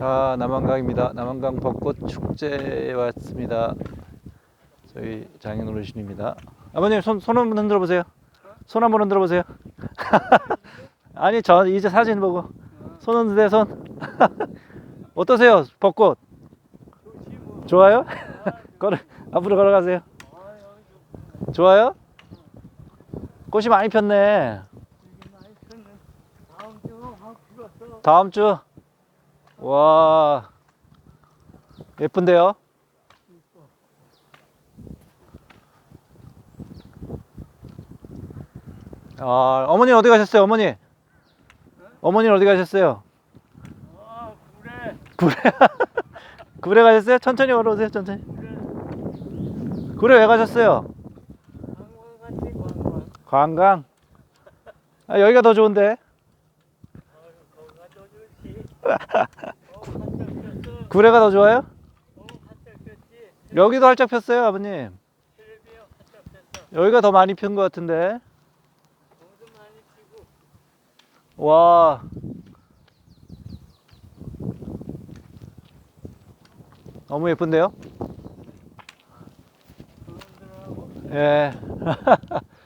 아, 남한강입니다. 남한강 벚꽃 축제에 왔습니다. 저희 장인 어르신입니다. 아버님 손, 손 한번 흔들어 보세요. 손 한번 흔들어 보세요. 아니, 저 이제 사진 보고 손 흔드세요, 손. 어떠세요, 벚꽃? 좋아요? 걸어, 앞으로 걸어가세요. 좋아요? 꽃이 많이 폈네. 다음 주. 와. 예쁜데요? 아, 어머니 어디 가셨어요, 어머니? 어머니 어디 가셨어요? 아 그래. 구례. 구례 가셨어요? 천천히 걸어오세요, 천천히. 구례 왜 가셨어요? 관광. 관광. 아, 여기가 더 좋은데. 거기가 더 좋지. 구례가 더 좋아요? 여기도 활짝 폈어요, 아버님. 여기가 더 많이 핀것 같은데. 와. 너무 예쁜데요? 예.